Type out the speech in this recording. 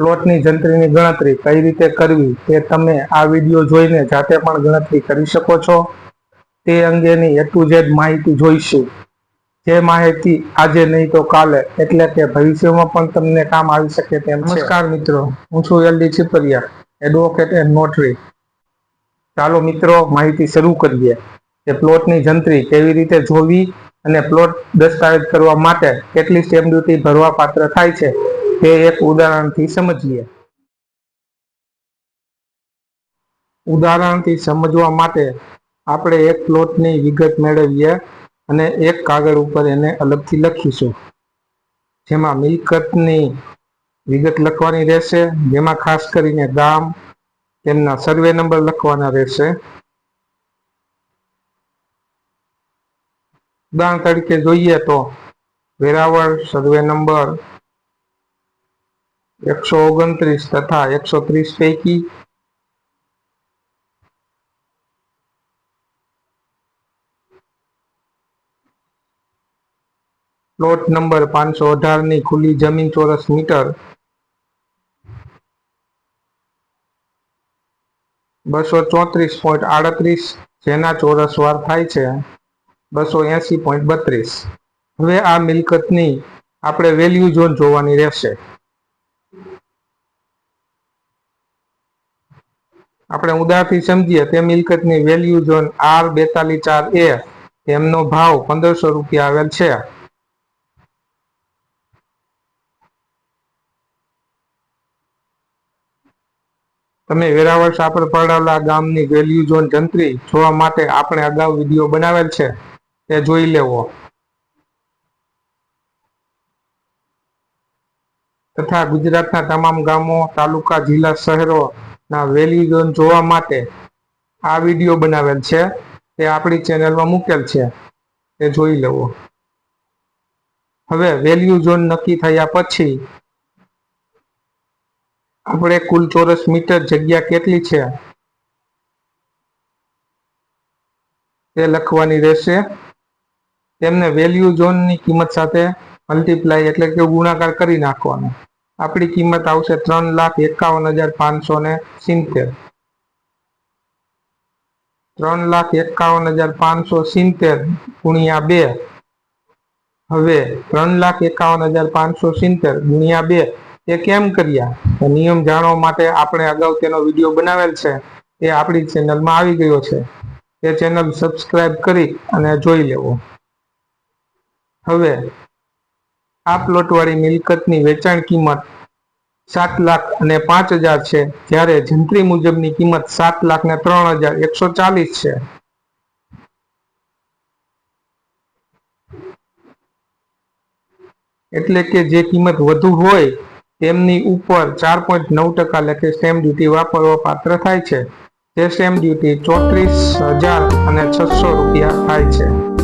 પ્લોટની જંત્રીની ગણતરી કઈ રીતે કરવી તે તમે આ વીડિયો જોઈને જાતે પણ ગણતરી કરી શકો છો. તે અંગેની એ ટુ ઝેડ માહિતી જોઈશું. જે માહિતી આજે નહીં તો કાલે એટલે કે ભવિષ્યમાં પણ તમને કામ આવી શકે તેમ છે. નમસ્કાર મિત્રો. હું છું LD Chipariya advocate and notary ચાલો મિત્રો માહિતી શરૂ કરીએ કે પ્લોટની જંત્રી કેવી રીતે જોવી અને પ્લોટ દસ્તાવેજ કરવા માટે કેટલી સ્ટેમ્પ ડ્યુટી ભરવા પાત્ર થાય છે. તે એક ઉદાહરણથી સમજીએ. ઉદાહરણથી સમજવા માટે આપણે એક પ્લોટની વિગત મેળવીએ અને એક કાગળ ઉપર એને અલગથી લખીશું. જેમાં મિલકતની વિગત લખવાની રહેશે, જેમાં ખાસ કરીને ગામ, તેમના સર્વે નંબર લખવાના રહેશે. ઉદાહરણ તરીકે જોઈએ તો વેરાવળ સર્વે નંબર એકસો ઓગણત્રીસ તથા એકસો ત્રીસ પૈકી પ્લોટ નંબર પાંચસો અઢારની ખુલ્લી જમીન ચોરસ મીટર બસો ચોત્રીસ પોઈન્ટ આડત્રીસ જેના ચોરસ વાર થાય છે બસો એસી પોઈન્ટ બત્રીસ. હવે આ મિલકતની આપણે વેલ્યુ ઝોન જોવાની રહેશે. આપણે ઉદાહરણથી સમજીએ તે મિલકતની વેલ્યુ ઝોન આર બેતાલીસ ચાર એ તેમનો ભાવ પંદરસો રૂપિયા આવેલ છે. તમે વેરાવળ સાપર પડાલા ગામની વેલ્યુ ઝોન જંત્રી જોવા માટે આપણે અગાઉ વીડિયો બનાવેલ છે. તે જોઈ લેવો. તથા ગુજરાતના તમામ ગામો, તાલુકા, જિલ્લા શહેરોના વેલ્યુ ઝોન જોવા માટે આ વીડિયો બનાવેલ છે. તે આપણી ચેનલમાં મૂકેલ છે. તે જોઈ લેવો. હવે વેલ્યુ ઝોન નક્કી થયા પછી આપણે કુલ ચોરસ મીટર જગ્યા કેટલી છે? તે લખવાની રહેશે. તેમને વેલ્યુ ઝોનની કિંમત સાથે મલ્ટીપ્લાય એટલે કે ગુણાકાર કરી નાખવાનો. આપણી કિંમત આવશે ત્રણ લાખ એકાવન હજાર પાંચસો ને સિત્તેર. ત્રણ લાખ એકાવન હજાર પાંચસો સિત્તેર ગુણ્યા બે. હવે ત્રણ લાખ એકાવન હજાર પાંચસો સિત્તેર ગુણ્યા બે. એ કેમ કર્યા? નિયમ જાણવા માટે આપણે અગાઉ તેનો વીડિયો બનાવેલ છે. એ આપણી ચેનલમાં આવી ગયો છે. તે ચેનલ સબસ્ક્રાઇબ કરી અને જોઈ લેવો. હવે આ પ્લોટવાળી મિલકતની વેચાણ કિંમત સાત લાખ અને પાંચ હજાર છે, જ્યારે જંત્રી મુજબની કિંમત સાત લાખ ને ત્રણ હજાર એકસો ચાલીસ છે. એટલે કે જે કિંમત વધુ હોય, તેમની ઉપર ચાર પોઈન્ટ નવ ટકા લેખે સ્ટેમ્પ ડ્યુટી વાપરવા પાત્ર થાય છે, જે સ્ટેમ્પ ડ્યુટી ચોત્રીસ હજાર અને છસો રૂપિયા થાય છે.